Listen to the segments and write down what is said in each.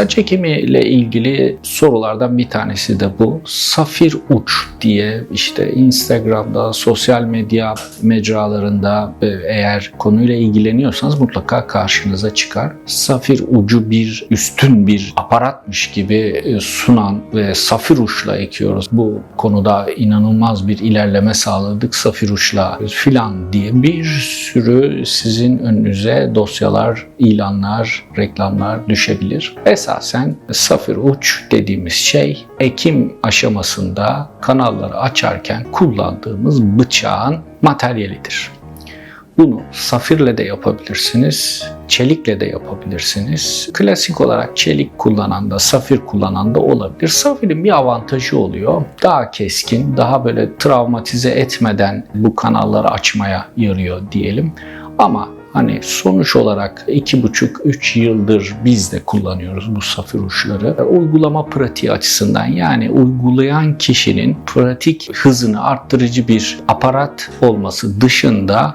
Saç ekimi ile ilgili sorulardan bir tanesi de bu. Safir uç diye işte Instagram'da, sosyal medya mecralarında e, eğer konuyla ilgileniyorsanız mutlaka karşınıza çıkar. Safir ucu bir üstün bir aparatmış gibi e, sunan ve safir uçla ekiyoruz. Bu konuda inanılmaz bir ilerleme sağladık. Safir uçla filan diye bir sürü sizin önünüze dosyalar, ilanlar, reklamlar düşebilir. Esasen safir uç dediğimiz şey ekim aşamasında kanalları açarken kullandığımız bıçağın materyalidir. Bunu safirle de yapabilirsiniz, çelikle de yapabilirsiniz. Klasik olarak çelik kullanan da, safir kullanan da olabilir. Safirin bir avantajı oluyor. Daha keskin, daha böyle travmatize etmeden bu kanalları açmaya yarıyor diyelim. Ama Hani sonuç olarak 2,5-3 yıldır biz de kullanıyoruz bu safir uçları. Uygulama pratiği açısından yani uygulayan kişinin pratik hızını arttırıcı bir aparat olması dışında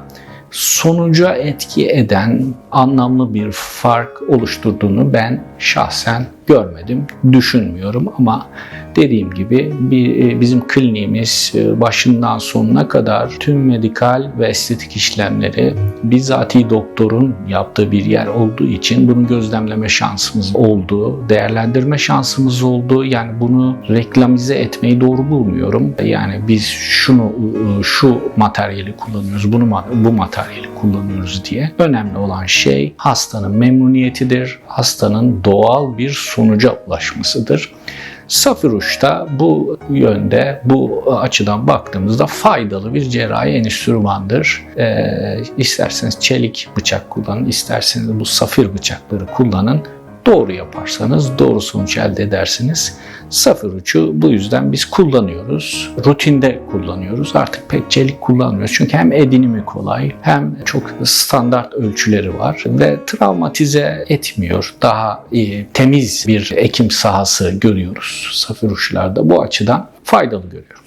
sonuca etki eden anlamlı bir fark oluşturduğunu ben şahsen görmedim, düşünmüyorum ama dediğim gibi bir, bizim kliniğimiz başından sonuna kadar tüm medikal ve estetik işlemleri bizatihi doktorun yaptığı bir yer olduğu için bunu gözlemleme şansımız oldu, değerlendirme şansımız oldu. Yani bunu reklamize etmeyi doğru bulmuyorum. Yani biz şunu şu materyali kullanıyoruz, bunu bu materyali kullanıyoruz diye. Önemli olan şey hastanın memnuniyetidir, hastanın doğal bir sonuca ulaşmasıdır. Safir uçta bu yönde, bu açıdan baktığımızda faydalı bir cerrahi enstrümandır. Ee, isterseniz çelik bıçak kullanın, isterseniz bu safir bıçakları kullanın. Doğru yaparsanız doğru sonuç elde edersiniz. Safir uçu bu yüzden biz kullanıyoruz. Rutinde kullanıyoruz. Artık pek çelik kullanmıyoruz. Çünkü hem edinimi kolay hem çok standart ölçüleri var ve travmatize etmiyor. Daha iyi, temiz bir ekim sahası görüyoruz safir uçlarda. Bu açıdan faydalı görüyorum.